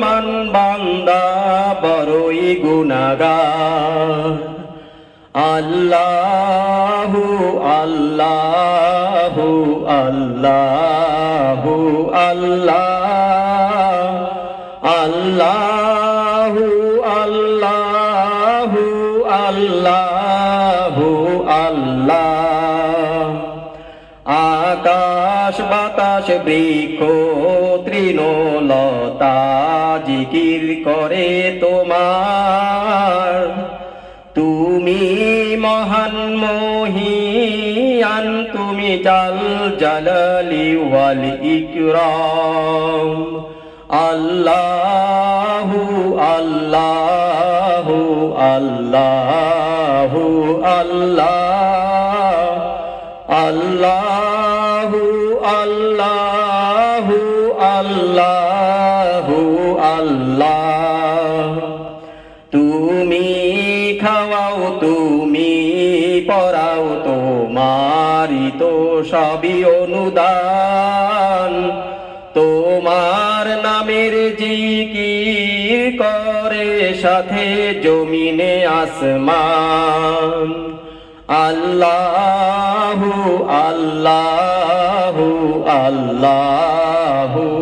মান বান্দা বড়ই গুণাগা আল্লাহু আল্লাহু আল্লাহু আল্লাহ আল্লাহু। আল্লাহু আল্লাহু। বৃক্ষ তৃণলতা জিকির করে তোমার। তুমি মহান মহিয়ান, তুমি জাল জালালি ওয়াল আল্লাহু আল্লাহু আল্লাহু, আল্লাহ, আল্লাহু আল্লাহু। আল্লাহু আল্লাহ। তুমি খাওয়াও, তুমি পড়াও তোমারি তো সবই অনুদান। তোমার নামের জিকির করে সাথে জমিনে আসমান। আল্লাহু আল্লাহু আল্লাহু।